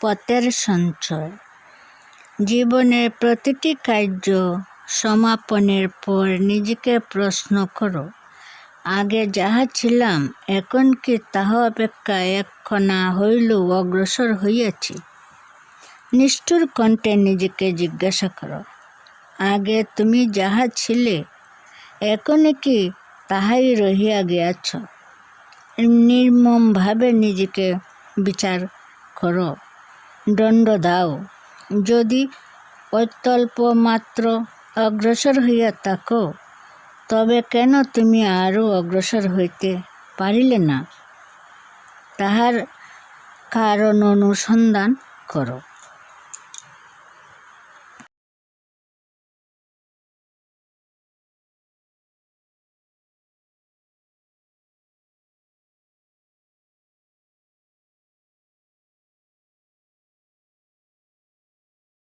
পথের সঞ্চয়। জীবনের প্রতিটি কার্য সমাপনের পর নিজেকে প্রশ্ন করো, আগে যাহা ছিলাম, এখন কি তাহা অপেক্ষা একক্ষণা হইলেও অগ্রসর হইয়াছি? নিষ্ঠুর কণ্ঠে নিজেকে জিজ্ঞাসা করো, আগে তুমি যাহা ছিলে, এখন কি তাহাই রহিয়া গিয়াছ? নির্মমভাবে নিজেকে বিচার করো। দণ্ড দাও। যদি অত্যল্প মাত্র অগ্রসর হইয়া থাকো, তবে কেন তুমি আরও অগ্রসর হইতে পারিলে না? তাহার কারণ অনুসন্ধান করো।